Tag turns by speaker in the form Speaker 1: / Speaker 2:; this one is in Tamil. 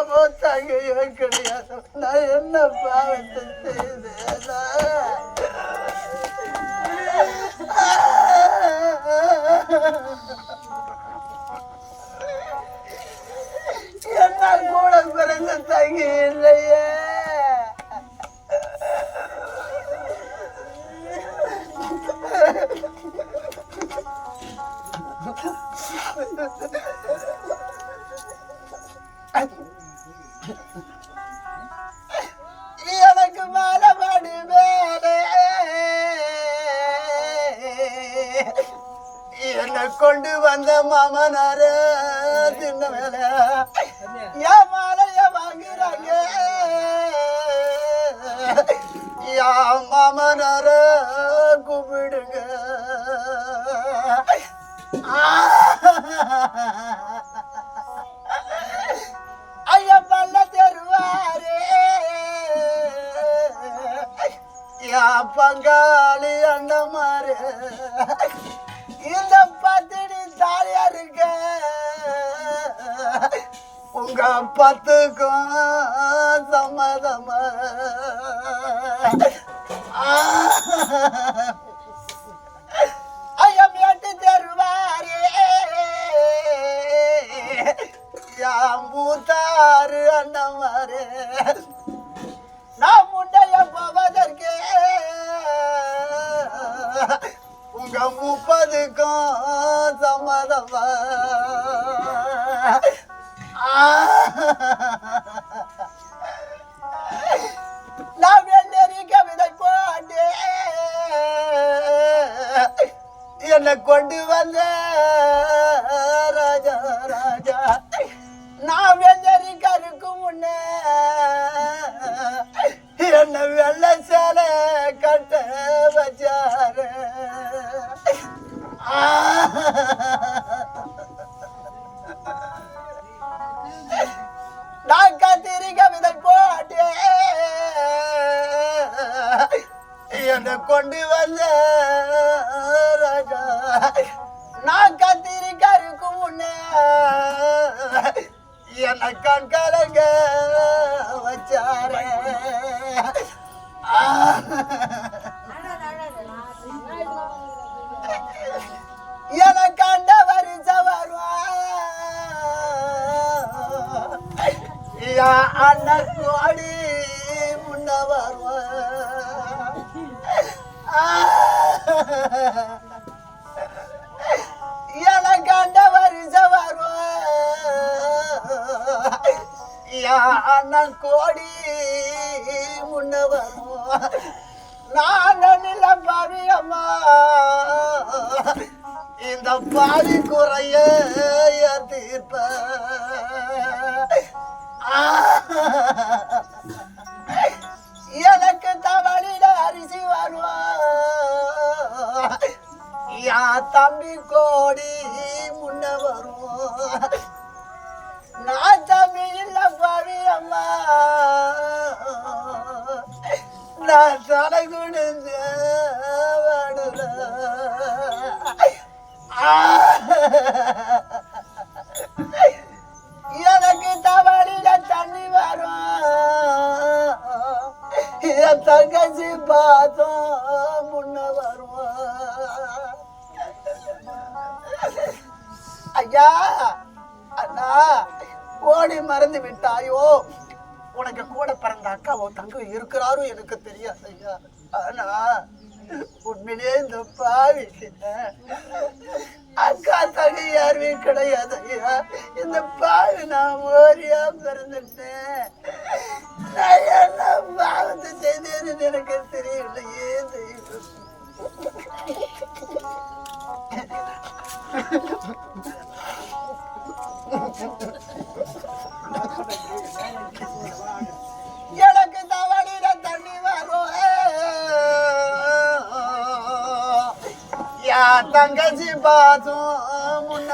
Speaker 1: தாங்கியோ கிடையாது நான் என்ன பாவத்தை செய்தேனா என்ன கூட பிறந்த தங்கி இல்லையே Ha ha ha. கொண்டு வந்த மாமனாரு சின்ன மேல என் மாலைய வாங்குறாங்க. என் மாமனார கூப்பிடுங்க ஐயா பல்ல தெருவாரே. யா பங்காளி அண்ணமாரு. இந்த பத்தினி தாலியா இருக்க. உங்க பத்துக்கும் சம்மதமா? ஐயம் எட்டு தருவாரே. யா மூத்தாரு அண்ணமாரு உங்க முப்பதுக்கும் சம்மதமா? நான் வெள்ளரி கவிதை என்னை கொண்டு வந்த ராஜா ராஜா. நான் வெள்ளரி முன்னே. என்ன வெள்ள நான் கத்திரி கவிதை போட்டே என்னை கொண்டு வந்த ராஜா. நான் கத்திரி கருக்கு முன்னே. என்னை கண் கலங்க யா அண்ணன் கோடி முன்ன வருவான் எனக்கு அந்த வரிசை வருவான் யா அண்ணன் கோடி முன்ன வருவான் நான் நிலம் பாவியம்மா. இந்த பாதி குறைய எனக்கு தவழிட அரிசி வருவா. யா தம்பி கோடி முன்ன வருவோம் நான் தம்பி இல்ல பாவி அம்மா. நான் தலை குடிஞ்ச வாடுல ஆ. முன்ன வருவான் ஐயா அண்ணா ஓடி மறந்து விட்டாயோ? உனக்கு கூட பிறந்த அக்கா தங்க இருக்கிறாரோ எனக்கு தெரியாது ஐயா. ஆனா உண்மையிலே இந்த பாவி அக்கா தங்க யாருமே கிடையாது ஐயா. இந்த பாவி நான் ஓரியா பிறந்துட்டேன் நான் என்ன பாவத்தை செய்தேன்னு எனக்கு தெரியலையே யா தங்கச்சி பாசம் முன்ன